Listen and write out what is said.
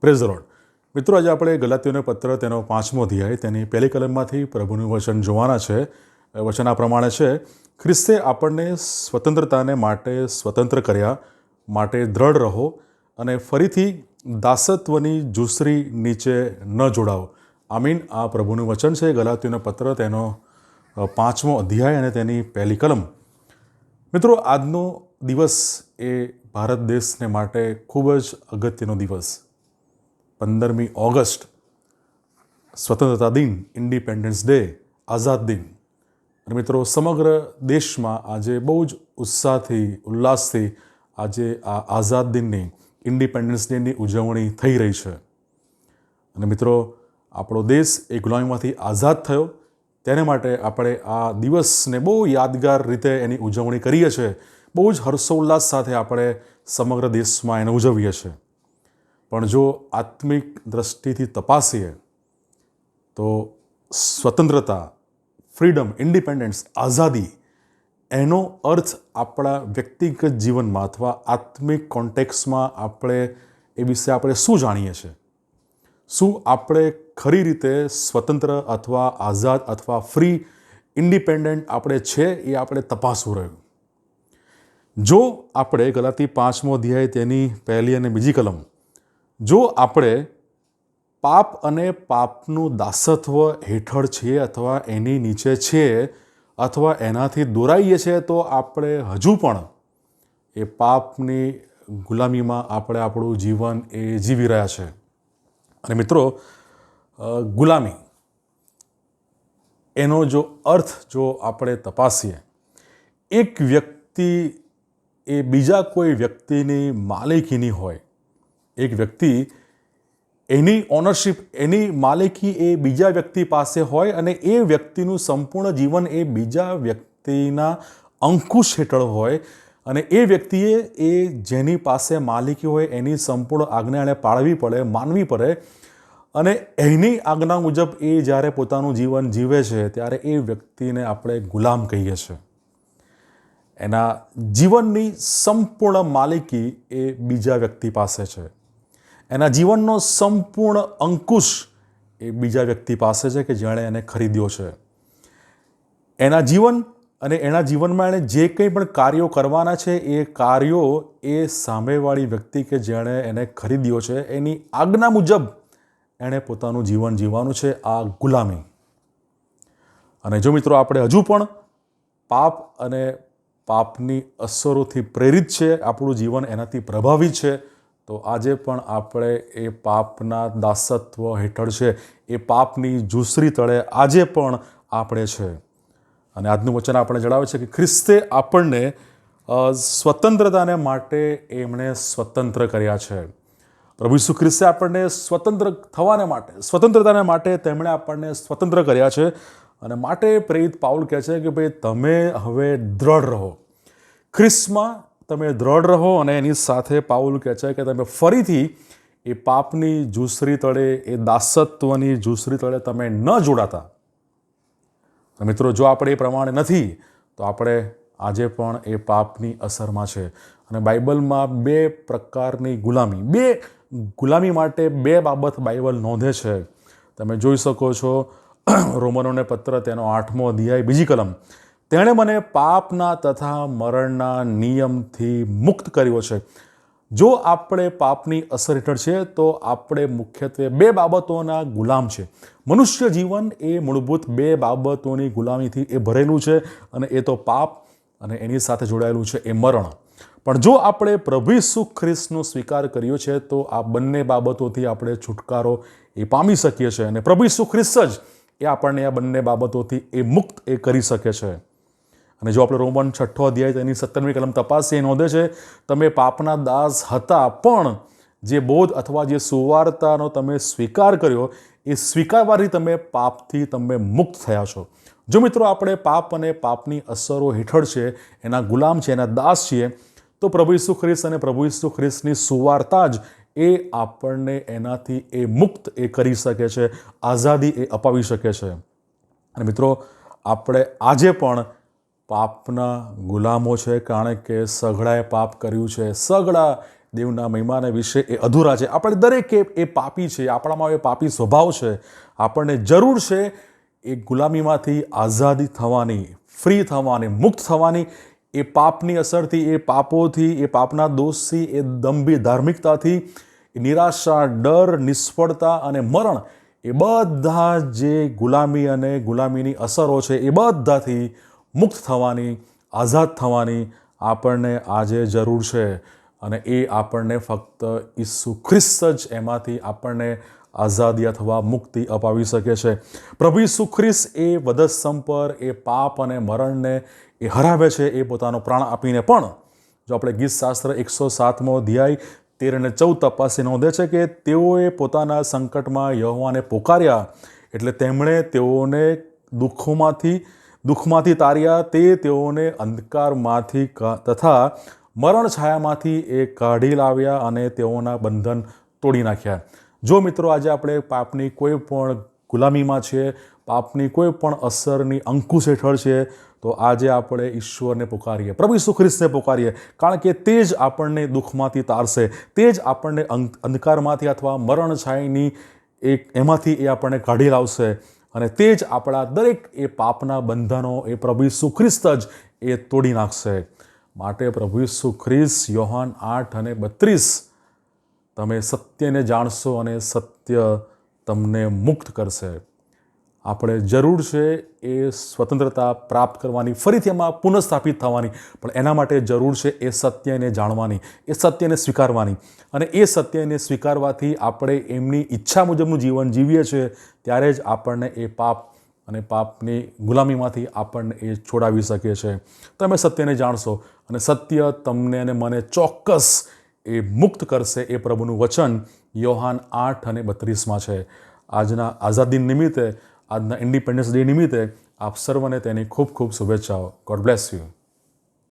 Praise road. મિત્રો, આજે આપણે ગલાતીઓનો પત્ર, તેનો પાંચમો અધ્યાય, તેની પહેલી કલમમાંથી પ્રભુનું વચન જોવાના છે. વચન આ પ્રમાણે છે, ખ્રિસ્તે આપણને સ્વતંત્રતાને માટે સ્વતંત્ર કર્યા, માટે દ્રઢ રહો અને ફરીથી દાસત્વની જુસરી નીચે ન જોડાઓ. આમીન. આ પ્રભુનું વચન છે, ગલાતીઓનો પત્ર, તેનો પાંચમો અધ્યાય અને તેની પહેલી કલમ. મિત્રો, આજનો દિવસ એ ભારત દેશને માટે ખૂબ જ અગત્યનો દિવસ. પંદરમી ઓગસ્ટ, સ્વતંત્રતા દિન ઇન્ડિપેન્ડન્સ ડે આઝાદ દિન. અને મિત્રો, સમગ્ર દેશમાં આજે બહુ જ ઉત્સાહથી, ઉલ્લાસથી આજે આ આઝાદ દિનની ઇન્ડિપેન્ડન્સ ડેની ઉજવણી થઈ રહી છે. અને મિત્રો, આપણો દેશ એ ગુલામીમાંથી આઝાદ થયો. તેને માટે આપણે આ દિવસને બહુ યાદગાર રીતે એની ઉજવણી કરીએ છીએ. બહુ જ હર્ષોલ્લાસ સાથે આપણે સમગ્ર દેશમાં એને ઉજવીએ છીએ. પણ જો આત્મિક દ્રષ્ટિથી તપાસીએ, તો સ્વતંત્રતા, ફ્રીડમ, ઇન્ડિપેન્ડન્સ, આઝાદી, એનો અર્થ આપણા વ્યક્તિગત જીવનમાં અથવા આત્મિક કોન્ટેક્સમાં આપણે એ વિશે આપણે શું જાણીએ છીએ? શું આપણે ખરી રીતે સ્વતંત્ર અથવા આઝાદ અથવા ફ્રી, ઇન્ડિપેન્ડન્ટ આપણે છે એ આપણે તપાસવું રહ્યું? જો આપણે ગલાતી પાંચમો અધ્યાય તેની પહેલી અને બીજી કલમ જો આપણે પાપ અને પાપનું દાસત્વ હેઠળ છીએ અથવા એની નીચે છીએ અથવા એનાથી દોરાઈએ છીએ, તો આપણે હજુ પણ એ પાપની ગુલામીમાં આપણે આપણું જીવન એ જીવી રહ્યા છે. અને મિત્રો ગુલામી એનો જો અર્થ જો આપણે તપાસીએ, એક વ્યક્તિ એ બીજા કોઈ વ્યક્તિની માલિકીની હોય એક વ્યક્તિ એની ઓનરશિપ એની માલિકી એ બીજા વ્યક્તિ પાસે હોય અને એ વ્યક્તિનું સંપૂર્ણ જીવન એ બીજા વ્યક્તિના અંકુશ હેઠળ હોય અને એ વ્યક્તિએ એ જેની પાસે માલિકી હોય એની સંપૂર્ણ આજ્ઞા એણે પાળવી પડે, માનવી પડે અને એની આજ્ઞા મુજબ એ જ્યારે પોતાનું જીવન જીવે છે ત્યારે એ વ્યક્તિને આપણે ગુલામ કહીએ છીએ. એના જીવનની સંપૂર્ણ માલિકી એ બીજા વ્યક્તિ પાસે છે. એના જીવનનો સંપૂર્ણ અંકુશ એ બીજા વ્યક્તિ પાસે છે કે જેણે એને ખરીદ્યો છે. એના જીવન અને એના જીવનમાં એણે જે કંઈ પણ કાર્યો કરવાના છે, એ કાર્યો એ સામેવાળી વ્યક્તિ કે જેણે એને ખરીદ્યો છે, એની આજ્ઞા મુજબ એણે પોતાનું જીવન જીવવાનું છે આ ગુલામી. અને જો મિત્રો આપણે હજુ પણ પાપ અને પાપની અસરોથી પ્રેરિત છે, આપણું જીવન એનાથી પ્રભાવિત છે તો આજે પણ આપણે એ પાપના દાસત્વ હેઠળ છે, એ પાપની જુસરી તળે આજે પણ આપણે છે. અને આજનું વચન આપણે જણાવે છે કે ખ્રિસ્તે આપણને સ્વતંત્રતાને માટે એમણે સ્વતંત્ર કર્યા છે. પ્રભુ ઈસુ ખ્રિસ્તે આપણને સ્વતંત્ર થવાને માટે, સ્વતંત્રતાને માટે તેમણે આપણને સ્વતંત્ર કર્યા છે. અને માટે પ્રેરિત પાઉલ કહે છે કે ભાઈ, તમે હવે દ્રઢ રહો. ખ્રિસ્તમાં તમે દ્રઢ રહો અને એની સાથે પાઉલ કહે છે કે તમે ફરીથી એ પાપની જુસરી તળે, એ દાસત્વની જુસરી તળે તમે ન જોડાતા. મિત્રો, જો આપણે એ પ્રમાણે નથી, તો આપણે આજે પણ એ પાપની અસરમાં છે. અને બાઇબલમાં બે પ્રકારની ગુલામી, બે ગુલામી માટે બે બાબત બાઇબલ નોંધે છે. તમે જોઈ શકો છો, રોમનોને પત્ર તેનો આઠમો અધ્યાય, બીજી કલમ. તેણે મને પાપના તથા મરણના નિયમથી મુક્ત કર્યો છે. જો આપણે પાપની અસર હેઠળ છે, તો આપણે મુખ્યત્વે બે બાબતોના ગુલામ છે. મનુષ્ય જીવન એ મૂળભૂત બે બાબતોની ગુલામીથી એ ભરેલું છે અને એ તો પાપ અને એની સાથે જોડાયેલું છે એ મરણ. પણ જો આપણે પ્રભુ ઈસુ ખ્રિસ્તનો સ્વીકાર કર્યો છે, તો આ બંને બાબતોથી આપણે છુટકારો એ પામી શકીએ છીએ અને પ્રભુ ઈસુ ખ્રિસ્ત જ એ આપણને આ બંને બાબતોથી એ મુક્ત એ કરી શકે છે. અને જો આપણે રોમન છઠ્ઠો અધ્યાય તેની સત્તરમી કલમ તપાસીએ નોંધે છે, તમે પાપના દાસ હતા, પણ જે બોધ અથવા જે સુવાર્તાનો તમે સ્વીકાર કર્યો, એ સ્વીકારવાથી તમે પાપથી તમે મુક્ત થયા છો. જો મિત્રો આપણે પાપ અને પાપની અસરો હેઠળ છે, એના ગુલામ છે એના દાસ છીએ, તો પ્રભુ ઈસુ ખ્રિસ્ત અને પ્રભુ ઈસુ ખ્રિસ્તની સુવાર્તા જ એ આપણને એનાથી એ મુક્ત એ કરી શકે છે, આઝાદી એ અપાવી શકે છે. અને મિત્રો, આપણે આજે પણ પાપના ગુલામો છે, કારણ કે સઘળાએ પાપ કર્યું છે. સઘળા દેવના મહિમાને વિશે એ અધૂરા છે. આપણે દરેકે એ પાપી છે, આપણામાં એ પાપી સ્વભાવ છે. આપણને જરૂર છે એ ગુલામીમાંથી આઝાદી થવાની, ફ્રી થવાની, મુક્ત થવાની. એ પાપની અસરથી, એ પાપોથી, એ પાપના દોષથી, એ દંભી ધાર્મિકતાથી નિરાશા, ડર, નિષ્ફળતા અને મરણ એ બધા જે ગુલામી અને ગુલામીની અસરો છે, એ બધાથી મુક્ત થવાની, આઝાદ થવાની આપણને આજે જરૂર છે અને એ આપણને ફક્ત ઈસુ ખ્રિસ્ત જ એમાંથી આપણને આઝાદી અથવા મુક્તિ અપાવી શકે છે. પ્રભુ ઈસુ ખ્રિસ્ત એ વધસ્તંભ પર, એ પાપ અને મરણને એ હરાવે છે એ પોતાનો પ્રાણ આપીને. પણ જો આપણે ગીતશાસ્ત્ર એકસો સાતમો અધ્યાય તેર અને ચૌદ તપાસી નોંધે છે કે તેઓએ પોતાના સંકટમાં યહોવાને પોકાર્યા એટલે તેમણે તેઓને દુઃખોમાંથી દુઃખમાંથી તાર્યા તે તેઓને અંધકારમાંથી તથા મરણ છાયામાંથી એ કાઢી લાવ્યા અને તેઓના બંધન તોડી નાખ્યા. જો મિત્રો આજે આપણે પાપની કોઈ પણ ગુલામીમાં છીએ પાપની કોઈ પણ અસરની અંકુશ હેઠળ છે, તો આજે આપણે ઈશ્વરને પુકારીએ, પ્રભુ ઈસુ ખ્રિસ્તને પુકારીએ. કારણ કે તે જ આપણને દુઃખમાંથી તારશે, તે જ આપણને અંધ- અંધકારમાંથી અથવા મરણ છાયની એક, એમાંથી એ આપણને કાઢી લાવશે. અને તે જ આપણા દરેક એ પાપના બંધનો એ પ્રભુ ઈસુ ખ્રિસ્ત જ એ તોડી નાખશે. માટે પ્રભુ ઈસુ ખ્રિસ્ત, યોહાન આઠ અને બત્રીસ તમે સત્યને જાણશો અને સત્ય તમને મુક્ત કરશે. આપણે જરૂર છે એ સ્વતંત્રતા પ્રાપ્ત કરવાની, ફરીથી એમાં પુનઃસ્થાપિત થવાની. પણ એના માટે જરૂર છે એ સત્યને જાણવાની, એ સત્યને સ્વીકારવાની. અને એ સત્યને સ્વીકારવાથી આપણે એમની ઈચ્છા મુજબનું જીવન જીવીએ છીએ, ત્યારે જ આપણને એ પાપ અને પાપની ગુલામીમાંથી આપણને એ છોડાવી શકે છે તમે સત્યને જાણશો અને સત્ય તમને અને મને ચોક્કસ એ મુક્ત કરશે એ પ્રભુનું વચન યોહાન આઠ અને બત્રીસમાં છે. આજના આઝાદી નિમિત્તે આજના ઇન્ડિપેન્ડન્સ ડે નિમિત્તે આપ સર્વને તેની ખૂબ ખૂબ શુભેચ્છાઓ. God bless you